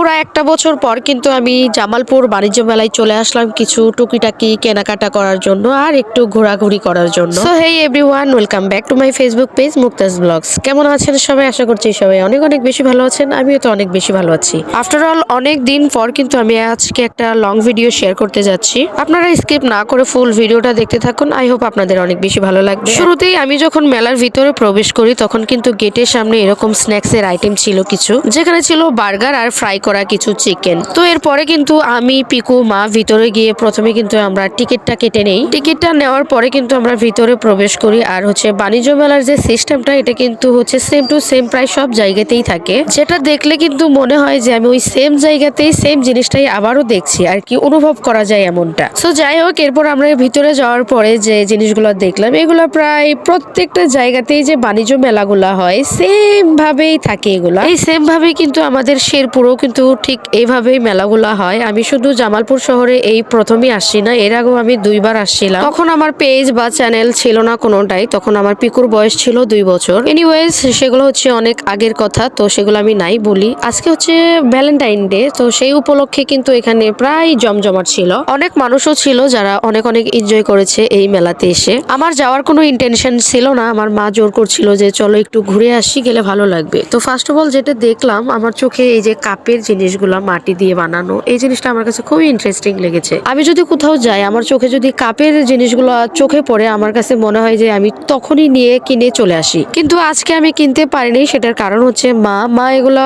পুরা একটা বছর পর কিন্তু আমি জামালপুর বাণিজ্য মেলায় চলে আসলাম কিছু টুকিটাকি কেনাকাটা করার জন্য আর একটু ঘোরাঘুরি করার জন্য। So hey everyone welcome back to my Facebook page Muktaz blogs কেমন আছেন সবাই? আশা করছি সবাই অনেক অনেক বেশি ভালো আছেন আমিও তো অনেক বেশি ভালো আছি। আফটার অল অনেক দিন পর কিন্তু আমি আজকে একটা লং ভিডিও শেয়ার করতে যাচ্ছি। আপনারা স্কিপ না করে ফুল ভিডিওটা দেখতে থাকুন আই হোপ আপনাদের অনেক বেশি ভালো লাগবে। শুরুতেই আমি যখন মেলার ভিতরে প্রবেশ করি তখন কিন্তু গেটের সামনে এরকম স্ন্যাক্স এর আইটেম ছিল কিছু যেখানে ছিল বার্গার আর ফ্রাই করা কিছু চিকেন তো এরপরে কিন্তু আমি, পিকু, মা ভিতরে গিয়ে প্রথমে কিন্তু আমরা টিকিটটা কেটে নেই। টিকিটটা নেওয়ার পরে কিন্তু আমরা ভিতরে প্রবেশ করি আর হচ্ছে বাণিজ্য মেলার যে সিস্টেমটা এটা কিন্তু হচ্ছে সেম টু সেম প্রায় সব জায়গাতেই থাকে। যেটা দেখলে কিন্তু মনে হয় যে আমি ওই সেম জায়গাতেই সেম জিনিসটাই আবারও দেখছি আর কি, অনুভব করা যায় এমনটা। সো যাই হোক, এরপর আমরা ভিতরে যাওয়ার পরে যে জিনিসগুলো দেখলাম, এগুলো প্রায় প্রত্যেকটা জায়গাতেই যে বাণিজ্য মেলাগুলা হয় সেম ভাবেই থাকে এগুলা। এই সেম ভাবেই কিন্তু আমাদের শেরপুরেও কিন্তু ঠিক এইভাবেই মেলাগুলা হয়। আমি শুধু জামালপুর শহরে এই প্রথমই আসছি না, এর আগেও আমি দুইবার আসছিলাম। তখন আমার পেজ বা চ্যানেল ছিল না কোনোটাই, তখন আমার পিকুর বয়স ছিল দুই বছর। এনিওয়েজ সেগুলো হচ্ছে অনেক আগের কথা, তো সেগুলো আমি নাই বলি। আজকে হচ্ছে ভ্যালেন্টাইন ডে তো সেই উপলক্ষে কিন্তু এখানে প্রায় জমজমাট ছিল। অনেক মানুষও ছিল যারা অনেক অনেক এনজয় করেছে এই মেলাতে এসে। আমার যাওয়ার কোনো ইন্টেনশন ছিল না, আমার মা জোর করছিল যে, চলো একটু ঘুরে আসি, গেলে ভালো লাগবে। তো ফার্স্ট অফ অল যেটা দেখলাম, আমার চোখে এই যে কাপের জিনিসগুলো মাটি দিয়ে বানানো এই জিনিসটা আমার কাছে খুবই ইন্টারেস্টিং লেগেছে। আমি যদি কোথাও যাই আমার চোখে যদি কাপের জিনিসগুলো চোখে পড়ে আমার কাছে মনে হয় যে আমি তখনই নিয়ে কিনে চলে আসি। কিন্তু আজকে আমি কিনতে পারিনি সেটার কারণ হচ্ছে মা মা এগুলা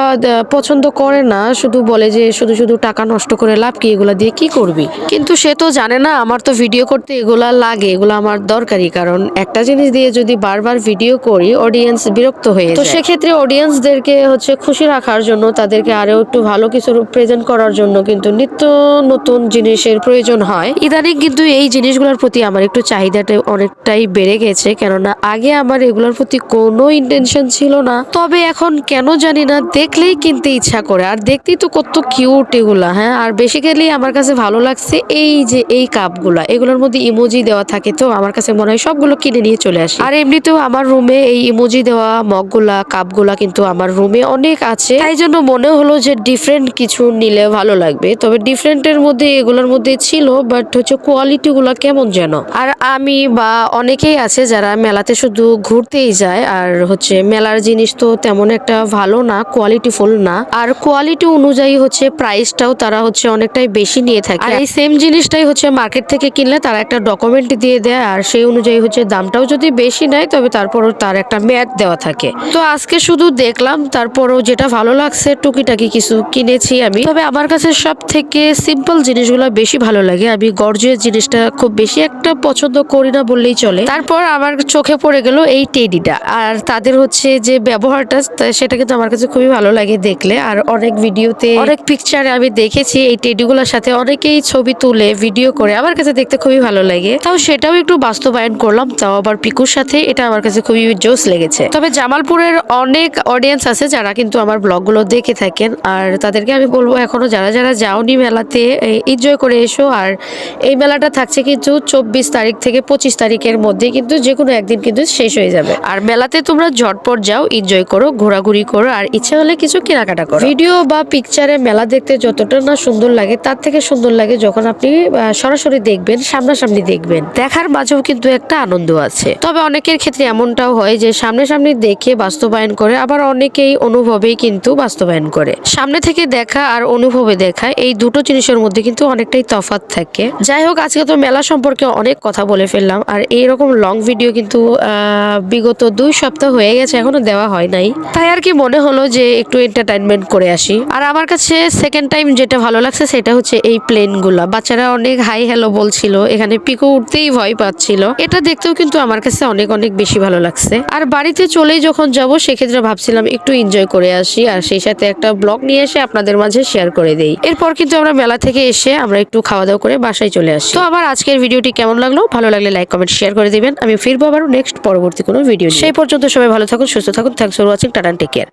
পছন্দ করে না শুধু বলে যে শুধু শুধু টাকা নষ্ট করে লাভ কি এগুলা দিয়ে কি করবি? কিন্তু সে তো জানে না আমার তো ভিডিও করতে এগুলা লাগে এগুলো আমার দরকারি কারণ একটা জিনিস দিয়ে যদি বারবার ভিডিও করি অডিয়েন্স বিরক্ত হয়ে তো সেক্ষেত্রে অডিয়েন্সদেরকে হচ্ছে খুশি রাখার জন্য তাদেরকে আরও একটু ভালো কিছু প্রেজেন্ট করার জন্য কিন্তু নিত্য নতুন জিনিসের প্রয়োজন হয়। ইদানিং কিন্তু এই জিনিসগুলোর প্রতি আমার একটু চাহিদাটা অনেকটাই বেড়ে গেছে, কেননা আগে আমার এগুলোর প্রতি কোনো ইন্টেনশন ছিল না। তবে এখন কেন জানি না, দেখলেই কিনতে ইচ্ছা করে। আর দেখতেই তো কত কিউট এগুলা হ্যাঁ? আর বেসিক্যালি আমার কাছে ভালো লাগছে এই যে এই কাপগুলা। এগুলোর মধ্যে ইমোজি দেওয়া থাকে তো, আমার কাছে মনে হয় সবগুলো কিনে নিয়ে চলে আসি। আর এমনিতেও আমার রুমে এই ইমোজি দেওয়া মগগুলা কাপগুলা কিন্তু আমার রুমে অনেক আছে। তাই জন্য মনে হলো যে ডিফারেন্ট কিছু নিলে ভালো লাগবে। তবে ডিফারেন্টের মধ্যে এগুলোর মধ্যে ছিল বাট হচ্ছে কোয়ালিটি গুলা কেমন যেন। আর আমি বা অনেকেই আছে যারা মেলাতে শুধু ঘুরতেই যায়, আর হচ্ছে মেলার জিনিস তো তেমন একটা ভালো না কোয়ালিটি ফুল না। আর কোয়ালিটি অনুযায়ী হচ্ছে প্রাইসটাও তারা হচ্ছে অনেকটাই বেশি নিয়ে থাকে। আর এই সেম জিনিসটাই হচ্ছে মার্কেট থেকে কিনলে তারা একটা ডকুমেন্ট দিয়ে দেয়, আর সেই অনুযায়ী হচ্ছে দামটাও যদি বেশি নেয়, তবে তারপরও তার একটা মেয়াদ দেওয়া থাকে। তো আজকে শুধু দেখলাম, তারপরও যেটা ভালো লাগছে, টুকিটাকি কিছু কিনেছি আমি। তবে আমার কাছে সব থেকে সিম্পল জিনিসগুলো বেশি ভালো লাগে। আমি গর্জের জিনিসটা খুব বেশি একটা পছন্দ করি না বললেই চলে। তারপর আমার চোখে পড়ে গেল এই টেডিটা আর তাদের হচ্ছে যে ব্যবহারটা সেটা কিন্তু আমার কাছে খুবই ভালো লাগে দেখলে। আর অনেক ভিডিওতে অনেক পিকচারে আমি দেখেছি এই টেডিগুলোর সাথে। অনেকেই ছবি তুলে ভিডিও করে। আমার কাছে দেখতে খুবই ভালো লাগে। তাও সেটাও একটু বাস্তবায়ন করলাম। তাও আবার পিকুর সাথে। এটা আমার কাছে খুবই জোস লেগেছে। তবে জামালপুরের অনেক অডিয়েন্স আছে যারা কিন্তু আমার ব্লগগুলো দেখে থাকেন। আর তাদেরকে আমি বলব এখনও যারা যারা যাওনি মেলাতে এনজয় করে এসো। আর এই মেলাটা থাকছে কিন্তু চব্বিশ তারিখ থেকে পঁচিশ তারিখের মধ্যে, কিন্তু যে কোনো একদিন কিন্তু শেষ হয়ে যাবে। আর মেলাতে তোমরা ঝটপট যাও এনজয় করো, ঘোরাঘুরি করো, আর ইচ্ছা হলে কিছু কেনাকাটা করো। ভিডিও বা পিকচারে মেলা দেখতে যতটা না সুন্দর লাগে, তার থেকে সুন্দর লাগে যখন আপনি সরাসরি দেখবেন, সামনাসামনি দেখবেন। দেখার মাঝেও কিন্তু একটা আনন্দ আছে। তবে অনেকের ক্ষেত্রে এমনটাও হয় যে সামনাসামনি দেখে বাস্তবায়ন করে, আবার অনেকেই অনুভবেই কিন্তু বাস্তবায়ন করে। সামনে থেকে দেখা আর অনুভবে দেখা, এই দুটো জিনিসের মধ্যে কিন্তু অনেকটাই তফাৎ থাকে। যাই হোক, আজকে তো মেলা সম্পর্কে অনেক কথা বলে ফেললাম, আর এইরকম লং ভিডিও কিন্তু বিগত দুই সপ্তাহ হয়ে গেছে, এখনও দেওয়া হয় নাই। তাই আর কি মনে হলো যে একটু এন্টারটেনমেন্ট করে আসি। আর আমার কাছে সেকেন্ড টাইম যেটা ভালো লাগছে, সেটা হচ্ছে এই প্লেনগুলা বাচ্চারা অনেক হাই হ্যালো বলছিল, এখানে পিকো উঠতেই ভয় পাচ্ছিল। এটা দেখতেও কিন্তু আমার কাছে অনেক অনেক বেশি ভালো লাগছে। আর বাড়িতে চলেই যখন যাব, সেক্ষেত্রে ভাবছিলাম একটু এনজয় করে আসি, আর সেই সাথে একটা ব্লগ নিয়ে এসে আপনাদের মাঝে শেয়ার করে দেই। এরপর কিন্তু আমরা মেলা থেকে এসে আমরা একটু খাওয়া দাওয়া করে বাসায় চলে আসি। তো আবার আজকের ভিডিওটি কেমন লাগল? ভালো লাগলে লাইক কমেন্ট শেয়ার করে দিবেন। আমি ফিরবো আবার নেক্সট পরবর্তী কোনো ভিডিও সেই পর্যন্ত সবাই ভালো থাকুন, সুস্থ থাকুন। Thanks for watching tata take care